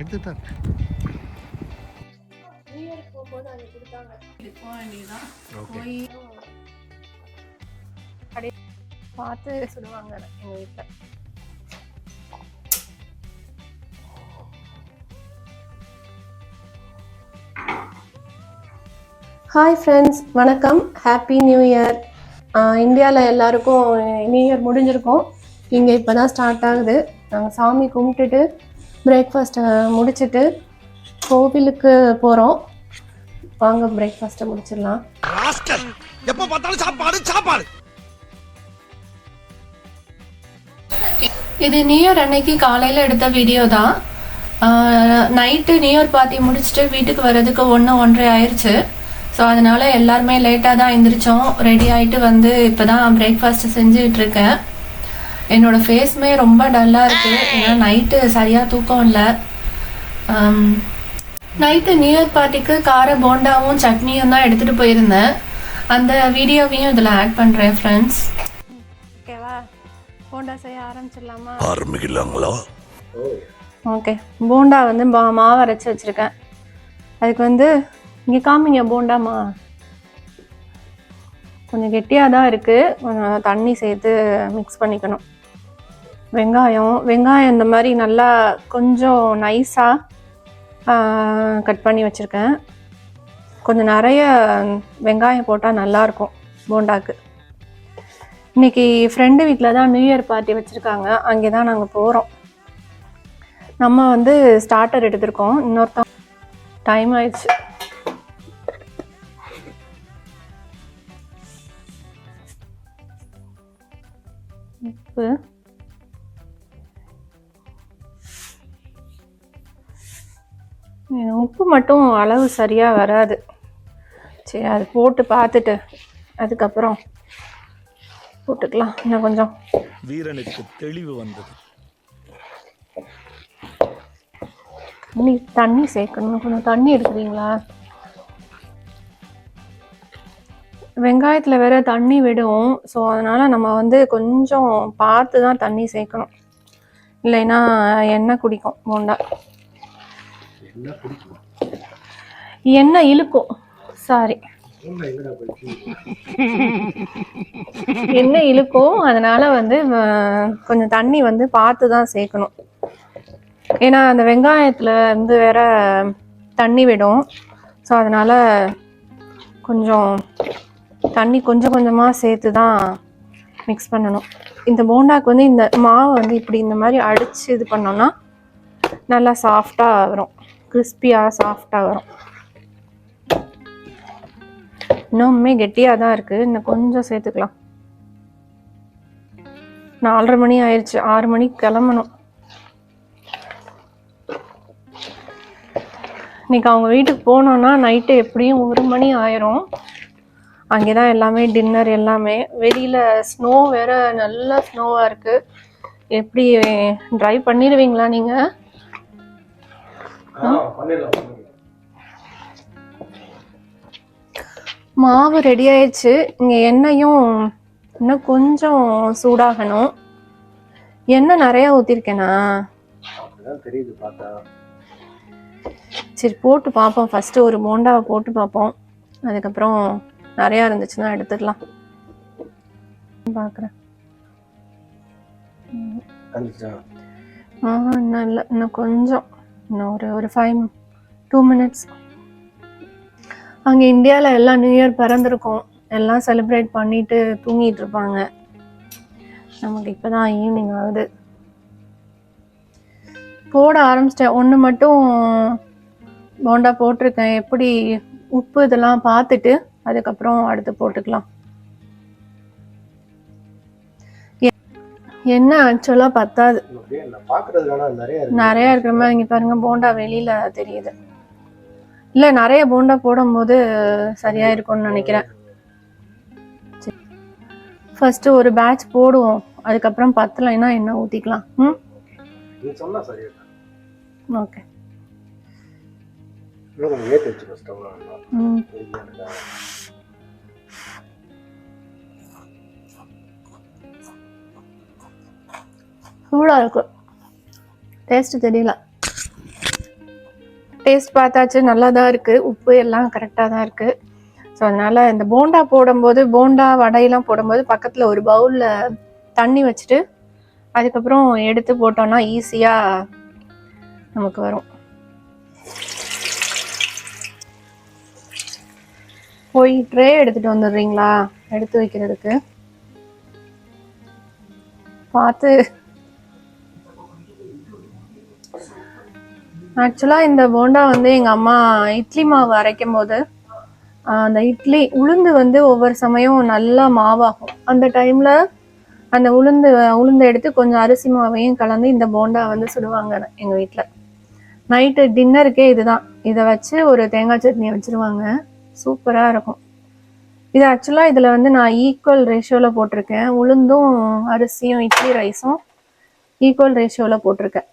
எடுத்துட்டா new year போகும்போது அது கொடுத்தாங்க. போக வேண்டியதுதான் ஓகே. போய். பார்த்து வீட்டில் ஹாய் ஃப்ரெண்ட்ஸ் வணக்கம். ஹாப்பி நியூ இயர் இந்தியாவில் எல்லாருக்கும் நியூ இயர் முடிஞ்சிருக்கும். இங்கே இப்போ தான் ஸ்டார்ட் ஆகுது. நாங்கள் சாமி கும்பிட்டுட்டு பிரேக்ஃபாஸ்ட்டை முடிச்சிட்டு கோவிலுக்கு போகிறோம் வாங்க பிரேக்ஃபாஸ்ட்டை முடிச்சிடலாம். எப்ப பார்த்தாலும் சாப்பாடு சாப்பாடு. இது நியூ இயர் அன்னைக்கு காலையில் எடுத்த வீடியோ தான். நைட்டு நியூ இயர் பார்ட்டி முடிச்சுட்டு வீட்டுக்கு வர்றதுக்கு ஒன்று ஒன்றரை ஆயிடுச்சு ஸோ அதனால எல்லாருமே லேட்டாக தான் எந்திரிச்சோம். ரெடி ஆகிட்டு வந்து இப்போ தான் பிரேக்ஃபாஸ்ட் செஞ்சுட்டு இருக்கேன். என்னோட ஃபேஸுமே ரொம்ப டல்லாக இருக்குது ஏன்னா நைட்டு சரியாக தூக்கம் இல்லை. நைட்டு நியூ இயர் பார்ட்டிக்கு கார போண்டாவும் சட்னியும் தான் எடுத்துகிட்டு போயிருந்தேன். அந்த வீடியோவையும் இதில் ஆட் பண்ணுறேன் ஃப்ரெண்ட்ஸ் ஓகேவா போண்டா செய்ய ஆரம்பிச்சிடலாமா? ஆரம்பிக்கலாங்களா? ஓகே போண்டா வந்து மா மாவு அரைச்சி வச்சுருக்கேன். அதுக்கு வந்து இங்கே காமிங்க போண்டாமா? கொஞ்சம் கெட்டியாக தான் இருக்குது கொஞ்சம் தண்ணி சேர்த்து மிக்ஸ் பண்ணிக்கணும். வெங்காயம் வெங்காயம் இந்த மாதிரி நல்லா கொஞ்சம் நைஸாக கட் பண்ணி வச்சுருக்கேன். கொஞ்சம் நிறைய வெங்காயம் போட்டால் நல்லாயிருக்கும் போண்டாக்கு. இன்னைக்கு ஃப்ரெண்டு வீட்டில் தான் நியூ இயர் பார்ட்டி வச்சுருக்காங்க. அங்கே தான் நாங்கள் போகிறோம் நம்ம வந்து ஸ்டார்டர் எடுத்திருக்கோம். இன்னொருத்தன் டைம் ஆயிடுச்சு. உப்பு. உப்பு மட்டும் அளவு சரியாக வராது. சரி அது போட்டு பார்த்துட்டு அதுக்கப்புறம் போட்டுக்கலாம். இன்னும் கொஞ்சம். வீரனுக்கு தெளிவு வந்தது. தண்ணி தண்ணி சேர்க்கணும். கொஞ்சம் தண்ணி எடுக்கிறீங்களா? வெங்காயத்தில் வேற தண்ணி விடும். ஸோ அதனால் நம்ம வந்து கொஞ்சம் பார்த்து தான் தண்ணி சேர்க்கணும். இல்லைன்னா எண்ணெய் குடிக்கும் போண்டா. எண்ணெய் இழுக்கும். சாரி எண்ணெய் இழுக்கும். அதனால வந்து கொஞ்சம் தண்ணி வந்து பார்த்து தான் சேர்க்கணும். ஏன்னா அந்த வெங்காயத்தில் வந்து வேற தண்ணி விடும். ஸோ அதனால் கொஞ்சம் தண்ணி கொஞ்சம் கொஞ்சமாக சேர்த்து தான் மிக்ஸ் பண்ணணும். இந்த போண்டாக்கு வந்து இந்த மாவை வந்து இப்படி இந்த மாதிரி அடித்து இது பண்ணோம்னா நல்லா சாஃப்டாக வரும். கிறிஸ்பியாக சாஃப்டாக வரும். இன்னுமே கெட்டியாக தான் இருக்குது இன்னும் கொஞ்சம் சேர்த்துக்கலாம். நாலரை மணி ஆயிடுச்சு ஆறு மணிக்கு கிளம்பணும். இன்னைக்கு அவங்க வீட்டுக்கு போனோன்னா நைட்டு எப்படியும் ஒரு மணி ஆயிரும். அங்கே தான் எல்லாமே டின்னர் எல்லாமே. வெளியில் ஸ்னோ வேற நல்ல ஸ்னோவாக இருக்குது எப்படி ட்ரைவ் பண்ணிடுவீங்களா நீங்கள் மாவு ரெடி ஆயிடுச்சு. இங்கே எண்ணெயும் இன்னும் கொஞ்சம் சூடாகணும். எண்ணெய் நிறையா ஊற்றிருக்கேனா தெரியுது பார்த்தா. சரி போட்டு பார்ப்போம். ஃபஸ்ட்டு ஒரு போண்டாவை போட்டு பார்ப்போம். அதுக்கப்புறம் நிறையா இருந்துச்சுன்னா எடுத்துக்கலாம். பார்க்குறேன். ஆ இன்னும் இல்லை. இன்னும் கொஞ்சம். இன்னும் ஒரு ஒரு ஃபைவ் டூ மினிட்ஸ் அங்கே இந்தியாவில் எல்லாம் நியூ இயர் பிறந்திருக்கும். எல்லாம் செலிப்ரேட் பண்ணிட்டு தூங்கிட்டு இருப்பாங்க. நமக்கு இப்போ தான் ஈவினிங் ஆகுது. போட ஆரம்பிச்சிட்டேன். ஒன்று மட்டும் போண்டா போட்டிருக்கேன். எப்படி உப்பு இதெல்லாம் பார்த்துட்டு அதுக்கப்புறம் அடுத்து போட்டுக்கலாம். என்ன ஆக்சுவலாக பத்தாது. நிறைய இருக்கு. நிறைய இருக்கிற மாதிரி இங்கே பாருங்க போண்டா வெளியில தெரியுது. இல்லை நிறைய போண்டா போடும்போது சரியா இருக்கும்னு நினைக்கிறேன். ஃபர்ஸ்ட் ஒரு பேட்ச் போடுவோம் அதுக்கப்புறம் பத்தலைன்னா என்ன ஊற்றிக்கலாம் ம்? ஓகே ம். சூடாக இருக்கும் டேஸ்ட் தெரியல. டேஸ்ட் பார்த்தாச்சு நல்லா தான் இருக்குது உப்பு எல்லாம் கரெக்டாக தான் இருக்குது ஸோ அதனால் இந்த போண்டா போடும்போது போண்டா வடையெல்லாம் போடும்போது பக்கத்தில் ஒரு பவுலில் தண்ணி வச்சுட்டு அதுக்கப்புறம் எடுத்து போட்டோம்னா ஈஸியாக நமக்கு வரும். போய் ட்ரே எடுத்துகிட்டு வந்துடுறீங்களா? எடுத்து வைக்கிறதுக்கு. பார்த்து ஆக்சுவலாக இந்த போண்டா வந்து எங்கள் அம்மா இட்லி மாவு அரைக்கும் போது அந்த இட்லி உளுந்து வந்து ஒவ்வொரு சமயம் நல்லா மாவாகும். அந்த டைமில் அந்த உளுந்து உளுந்து எடுத்து கொஞ்சம் அரிசி மாவையும் கலந்து இந்த போண்டா வந்து சுடுவாங்க எங்கள் வீட்டில் நைட்டு டின்னருக்கே இதுதான். இதை வச்சு ஒரு தேங்காய் சட்னி வச்சுருவாங்க. சூப்பராக இருக்கும். இது ஆக்சுவலாக இதில் வந்து நான் ஈக்குவல் ரேஷியோவில் போட்டிருக்கேன். உளுந்தும் அரிசியும் இட்லி ரைஸும் ஈக்குவல் ரேஷியோவில் போட்டிருக்கேன்.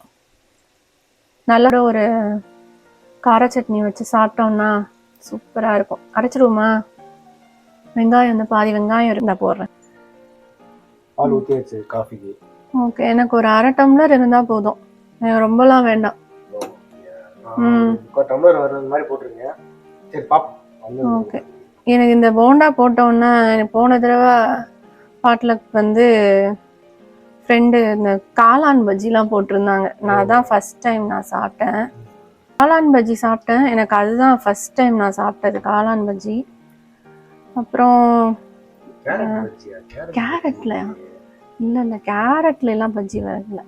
நல்ல ஒரு கார சட்னி வச்சு சாப்பிட்டோம்னா சூப்பராக இருக்கும். அரைச்சிருவோமா? வெங்காயம் வந்து பாதி வெங்காயம் இருந்தால் போடுறேன். பால் ஊற்றியாச்சு காஃபிக்கு ஓகே எனக்கு ஒரு அரை டம்ளர் இருந்தால் போதும். எனக்கு ரொம்பலாம் வேண்டாம். ம். முக்கால் டம்ளர் வர்றது மாதிரி போட்டுருங்க சரி பாப்போம். வந்து ஓகே எனக்கு இந்த போண்டா போட்டோன்னே எனக்கு போன தடவை பாட்டிலுக்கு வந்து ஃப்ரெண்டு இந்த காளான் பஜ்ஜிலாம் போட்டிருந்தாங்க. நான் தான் ஃபர்ஸ்ட் டைம் நான் சாப்பிட்டேன். காளான் பஜ்ஜி சாப்பிட்டேன். எனக்கு அதுதான் ஃபர்ஸ்ட் டைம் நான் சாப்பிட்டது காளான் பஜ்ஜி. அப்புறம் கேரட் வச்சியா கேரட் கேரட்லையா இல்லை இல்லை கேரட்ல எல்லாம் பஜ்ஜி வரல.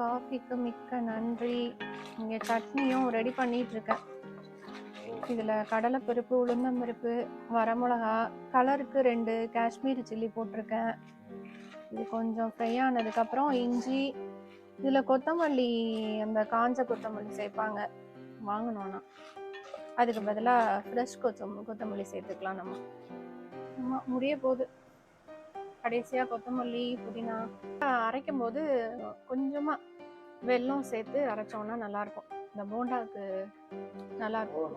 காஃபிக்கு மிக்க நன்றி. இங்கே சட்னியும் ரெடி பண்ணிட்டு இருக்கேன். இதில் கடலைப்பருப்பு உளுந்தம்பருப்பு வரமிளகா கலருக்கு ரெண்டு காஷ்மீரி சில்லி போட்டிருக்கேன். இது கொஞ்சம் ஃப்ரை ஆனதுக்கப்புறம் இஞ்சி இதில் கொத்தமல்லி அந்த காஞ்ச கொத்தமல்லி சேர்ப்பாங்க. வாங்கணும்னா அதுக்கு பதிலாக ஃப்ரெஷ் கொத்தம் கொத்தமல்லி சேர்த்துக்கலாம் நம்ம. ஆமாம் முடிய போகுது. கடைசியாக கொத்தமல்லி புதினா. அரைக்கும் போது கொஞ்சமாக வெல்லம் சேர்த்து அரைச்சோம்னா நல்லாயிருக்கும் இந்த போண்டாவுக்கு நல்லாயிருக்கும்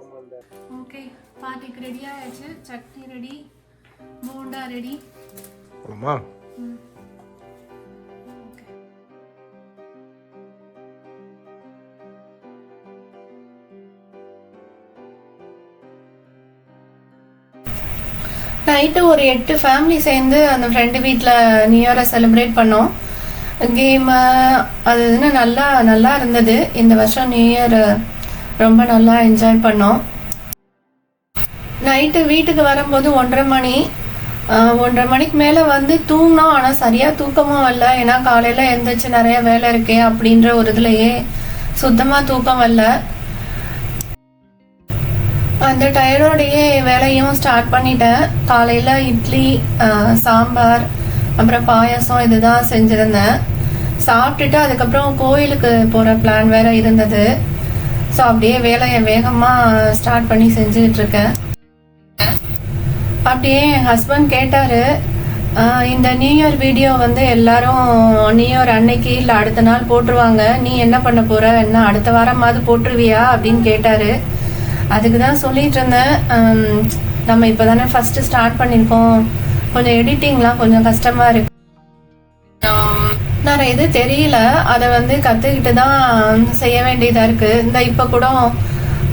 ஓகே பார்ட்டிக்கு ரெடி ஆயாச்சு. சட்னி ரெடி போண்டா ரெடி போலாமா நைட்டு ஒரு எட்டு ஃபேமிலி சேர்ந்து அந்த ஃப்ரெண்டு வீட்டில் நியூ இயரை செலிப்ரேட் பண்ணோம். கேமு அது இதுன்னு நல்லா நல்லா இருந்தது. இந்த வருஷம் நியூ இயர் ரொம்ப நல்லா என்ஜாய் பண்ணோம். நைட்டு வீட்டுக்கு வரும்போது ஒன்றரை மணி. ஒன்றரை மணிக்கு மேலே வந்து தூங்கினோம். ஆனால் சரியாக தூக்கமும் வரல. ஏன்னா காலையில் எழுந்திரிச்சு நிறைய வேலை இருக்கே அப்படின்ற ஒரு இதுலையே சுத்தமாக தூக்கம் வரல. அந்த டயர்டோடையே வேலையும் ஸ்டார்ட் பண்ணிட்டேன். காலையில் இட்லி சாம்பார் அப்புறம் பாயசம் இதுதான் செஞ்சுருந்தேன். சாப்பிட்டுட்டு அதுக்கப்புறம் கோயிலுக்கு போகிற பிளான் வேற இருந்தது. ஸோ அப்படியே வேலையை வேகமாக ஸ்டார்ட் பண்ணி செஞ்சுக்கிட்டு இருக்கேன். அப்படியே என் ஹஸ்பண்ட் கேட்டார் இந்த நியூ இயர் வீடியோ வந்து எல்லாரும் நியூ இயர் அன்னைக்கு இல்லை அடுத்த நாள் போட்டுருவாங்க. நீ என்ன பண்ண போற? என்ன அடுத்த வாரமாவது போட்டுருவியா? அப்படின்னு கேட்டாரு. அதுக்கு தான் சொல்லிட்டு இருந்தேன். நம்ம இப்போ தானே ஃபஸ்ட்டு ஸ்டார்ட் பண்ணியிருக்கோம் கொஞ்சம் எடிட்டிங்லாம் கொஞ்சம் கஷ்டமாக இருக்கு. வேற எது இது தெரியல. அதை வந்து கற்றுக்கிட்டு தான் செய்ய வேண்டியதாக இருக்குது இந்த இப்போ கூட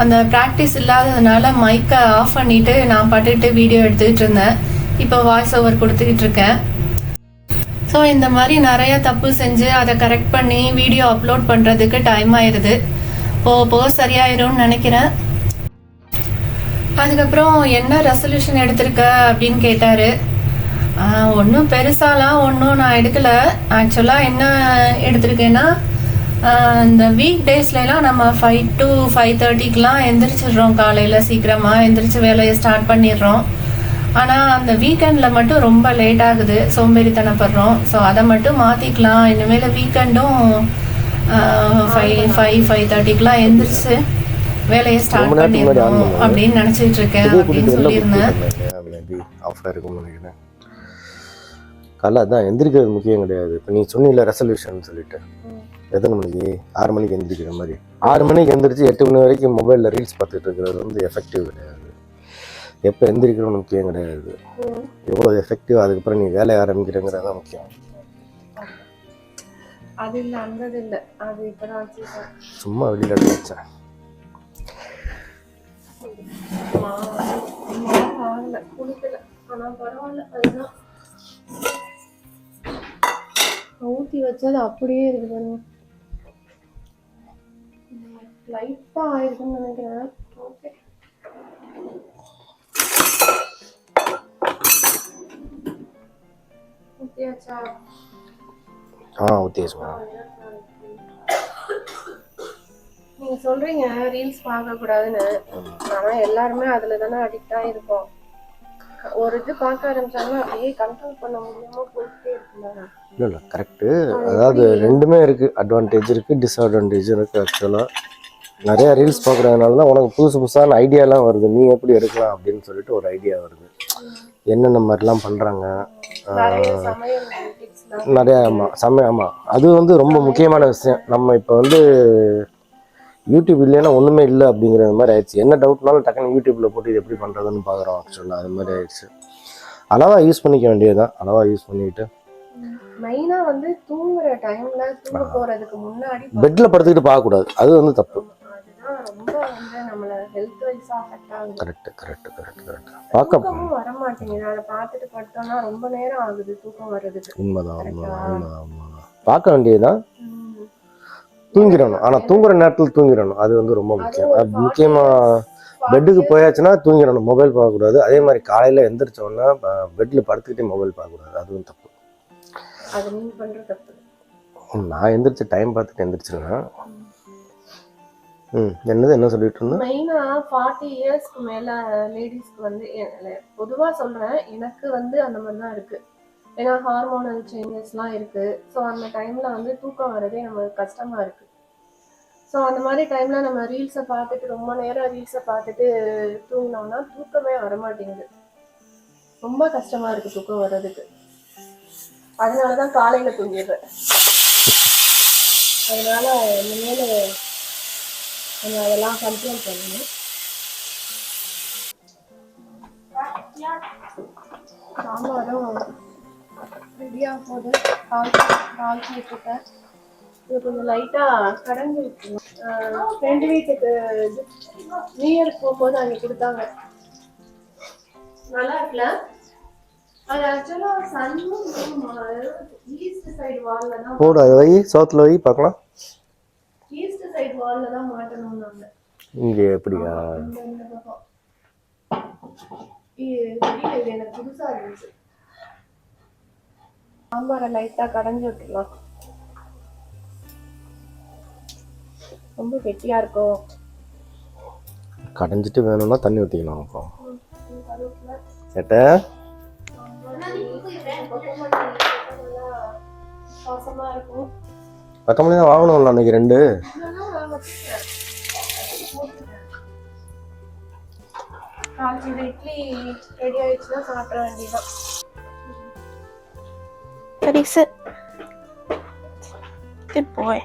அந்த ப்ராக்டிஸ் இல்லாததுனால மைக்கை ஆஃப் பண்ணிட்டு நான் பாட்டுட்டு வீடியோ எடுத்துக்கிட்டு இருந்தேன். இப்போ வாய்ஸ் ஓவர் கொடுத்துக்கிட்டு இருக்கேன். ஸோ இந்த மாதிரி நிறைய தப்பு செஞ்சு அதை கரெக்ட் பண்ணி வீடியோ அப்லோட் பண்ணுறதுக்கு டைம் ஆயிடுது போக போக சரியாயிரும்னு நினைக்கிறேன். அதுக்கப்புறம் என்ன ரெசல்யூஷன் எடுத்திருக்க அப்படின்னு கேட்டார். ஒன்றும் பெருசாலாம் ஒன்றும் நான் எடுக்கல. ஆக்சுவலாக என்ன எடுத்திருக்கேன்னா இந்த வீக் டேஸ்லலாம் நம்ம ஃபைவ் டு ஃபைவ் தேர்ட்டிக்கெலாம் எந்திரிச்சிடுறோம் காலையில் சீக்கிரமாக எந்திரிச்சு வேலையை ஸ்டார்ட் பண்ணிடுறோம். ஆனால் அந்த வீக்கெண்டில் மட்டும் ரொம்ப லேட் ஆகுது. சோம்பேறித்தனப்படுறோம். ஸோ அதை மட்டும் மாற்றிக்கலாம் இனிமேல் வீக்கெண்டும் ஃபைவ் ஃபைவ் ஃபைவ் தேர்ட்டிக்கெலாம் எந்திரிச்சு வேலையை ஸ்டார்ட் பண்ணிடணும். அப்படின்னு நினச்சிட்டு இருக்கேன் அப்படின்னு சொல்லியிருந்தேன். காலைல அதான் எந்திரிக்கிறது முக்கியம் கிடையாது. இப்போ நீ சொன்னில ரெசல்யூஷன் சொல்லிட்டு. எத்தனை மணிக்கு? ஆறு மணிக்கு எந்திரிக்கிற மாதிரி. ஆறு மணிக்கு எந்திரிச்சு எட்டு மணி வரைக்கும் மொபைலில் ரீல்ஸ் பார்த்துட்டு இருக்கிறது வந்து எஃபெக்டிவ் கிடையாது. எப்போ எந்திரிக்கிறோம்னு முக்கியம் கிடையாது. எவ்வளோ எஃபெக்டிவ் அதுக்கப்புறம் நீ வேலையை ஆரம்பிக்கிறங்கிறது தான் முக்கியம். அது இல்ல அந்த இல்ல. அது சும்மா வெளியில் எடுத்து வச்சேன். ஆகல குளிக்கல. ஆனா பரவாயில்ல அதுதான். ஊத்தி வச்சது அப்படியே இருக்கு பாருங்க. லைட்டா ஆயிருக்குன்னு நினைக்கிறேன். ஓகே ஊத்தியாச்சா? ஆ ஊற்றியாச்சுமா நீங்க சொல்றீங்க ரீல்ஸ் பார்க்க கூடாதுன்னு ஆனா எல்லாருமே அதுல தானே அடிக்ட் ஆயிருக்கோம். ஒரு இது பார்க்க ஆரம்பிச்சாங்கன்னா அப்படியே கண்ட்ரோல் பண்ண முடியாம போயிட்டே இருக்குல்ல இல்லை இல்லை கரெக்டு அதாவது ரெண்டுமே இருக்குது அட்வான்டேஜ் இருக்குது டிஸ்அட்வான்டேஜ் இருக்குது ஆக்சுவலாக நிறையா ரீல்ஸ் பார்க்குறதுனால தான் உனக்கு புதுசு புதுசான ஐடியாலாம் வருது. நீ எப்படி எடுக்கலாம் அப்படின்னு சொல்லிட்டு ஒரு ஐடியா வருது. என்னென்ன மாதிரிலாம் பண்ணுறாங்க நிறையா ஆமாம் சமயம் ஆமாம் அது வந்து ரொம்ப முக்கியமான விஷயம். நம்ம இப்போ வந்து யூடியூப் இல்லைன்னா ஒன்றுமே இல்லை அப்படிங்கிற மாதிரி ஆயிடுச்சு. என்ன டவுட்னாலும் டக்குன்னு யூடியூப்பில் போட்டு இது எப்படி பண்ணுறதுன்னு பார்க்குறோம் ஆக்சுவலாக அது மாதிரி ஆயிடுச்சு. அளவாக யூஸ் பண்ணிக்க வேண்டியதுதான். அளவாக யூஸ் பண்ணிக்கிட்டு மெயினா வந்து தூங்குற டைம்ல தூங்க போறதுக்கு முன்னாடி பெட்டில் படுத்துக்கிட்டு பார்க்கக்கூடாது. அது வந்து தப்பு. கரெக்ட் கரெக்ட் கரெக்ட் கரெக்ட் பார்க்க வர மாட்டேங்குது. அதை பார்த்துட்டு படுத்தோம்னா ரொம்ப நேரம் ஆகுது தூக்கம் வர்றதுக்கு. உண்மைதான் உண்மைதான் உண்மைதான் உண்மைதான். பார்க்க வேண்டியதுதான். தூங்கிடணும். ஆனால் தூங்குற நேரத்தில் தூங்கிடணும். அது வந்து ரொம்ப முக்கியம். முக்கியமாக பெட்டுக்கு போயாச்சுன்னா தூங்கிடணும். மொபைல் பார்க்கக்கூடாது. அதே மாதிரி காலையில் எந்திரிச்ச உடனே பெட்டில் படுத்துக்கிட்டே மொபைல் பார்க்கக்கூடாது. அதுவும் தப்பு. நான் எந்திரிச்சு டைம் பார்த்துட்டு எந்திரிச்சிருவேன். ம் என்னது? என்ன சொல்லிட்டு இருந்தேன்? மெயினா ஃபார்ட்டி இயர்ஸ்க்கு மேல லேடிஸ்க்கு வந்து பொதுவா சொல்றேன் எனக்கு வந்து அந்த மாதிரி தான் இருக்கு. ஏன்னா ஹார்மோனல் சேஞ்சஸ்லாம் இருக்கு. ஸோ அந்த டைம்ல வந்து தூக்கம் வரதே நமக்கு கஷ்டமா இருக்கு. ஸோ அந்த மாதிரி டைம்ல நம்ம ரீல்ஸை பார்த்துட்டு ரொம்ப நேரம் ரீல்ஸை பார்த்துட்டு தூங்கினோம்னா தூக்கமே வர மாட்டேங்குது ரொம்ப கஷ்டமா இருக்கு தூக்கம் வர்றதுக்கு. அதனால தான் காலையில தூங்கிடுறேன். அதனால இனிமேல் நம்ம அதெல்லாம் கண்ட்ரோல் பண்ணணும். சாம்பாரும் ரெடியாக போகுது கால் கால் வச்சுருக்கேன் இது கொஞ்சம் லைட்டாக கடைஞ்சி விட்டுருணும் ஃப்ரெண்டு வீட்டுக்கு நியூ இயர்க்கு போகும்போது அங்கே கொடுத்தாங்க. நல்லா இருக்குல்ல? அது ஆக்சுவலாக சன்னும் ஈஸ்ட் சைடு வாலில் தான் போடு அதை வை. சோத்தில் வை பார்க்கலாம். ஈஸ்ட் சைடு வாலில் தான் மாட்டணும்னாங்க இங்கே எப்படியா? எனக்கு புதுசா இருந்துச்சு. சாம்பாரை லைட்டா கடைஞ்சி விட்டுலாம் ரொம்ப கெட்டியா இருக்கும். கடைஞ்சிட்டு வேணும்னா தண்ணி ஊற்றிக்கலாம் அப்புறம் இருக்கும் பக்கத்துலேயே தான் வாங்கணும்ல அன்னைக்கு ரெண்டு. இட்லி ரெடி ஆயிடுச்சுன்னா சாப்பிட வேண்டியதான் Ready, sit. Good boy.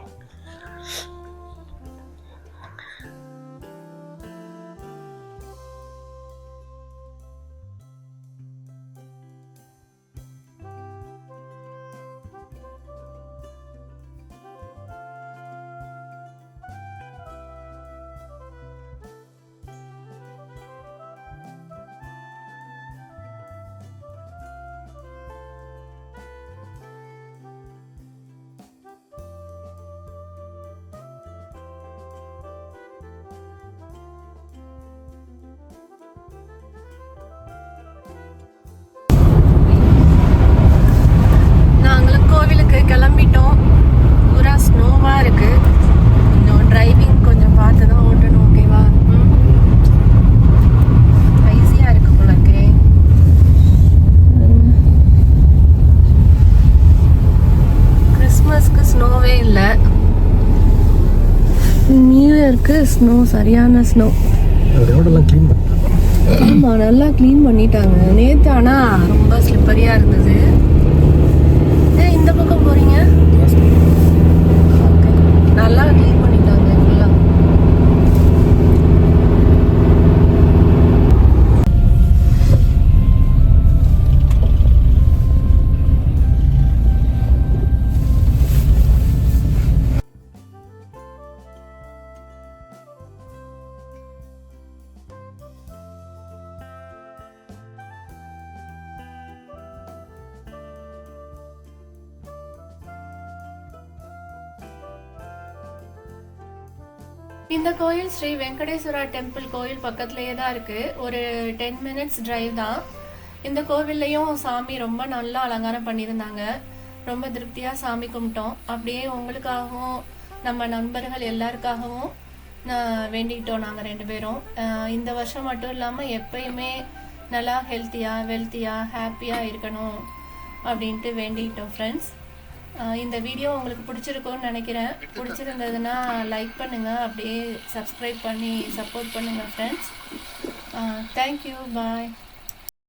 New இயர்க்கு ஸ்னோ சரியான ஸ்னோ ஆமாம் நல்லா க்ளீன் பண்ணிட்டாங்க. நேற்று ஆனால் ரொம்ப ஸ்லிப்பரியாக இருந்தது. இந்த பக்கம் இந்த கோயில் ஸ்ரீ வெங்கடேஸ்வரா டெம்பிள் கோயில் பக்கத்துலேயே தான் இருக்குது ஒரு டென் மினிட்ஸ் டிரைவ் தான். இந்த கோவில்லையும் சாமி ரொம்ப நல்லா அலங்காரம் பண்ணியிருந்தாங்க. ரொம்ப திருப்தியாக சாமி கும்பிட்டோம். அப்படியே உங்களுக்காகவும் நம்ம நண்பர்கள் எல்லாருக்காகவும் நான் வேண்டிக்கிட்டோம் நாங்கள் ரெண்டு பேரும். இந்த வருஷம் மட்டும் இல்லாமல் எப்பயுமே நல்லா ஹெல்த்தியாக வெல்த்தியாக ஹாப்பியாக இருக்கணும் அப்படின்ட்டு வேண்டிக்கிட்டோம் ஃப்ரெண்ட்ஸ் இந்த வீடியோ உங்களுக்கு பிடிச்சிருக்கும்னு நினைக்கிறேன். பிடிச்சிருந்ததுன்னா லைக் பண்ணுங்கள் அப்படியே சப்ஸ்கிரைப் பண்ணி சப்போர்ட் பண்ணுங்கள் ஃப்ரெண்ட்ஸ் தேங்க்யூ பாய்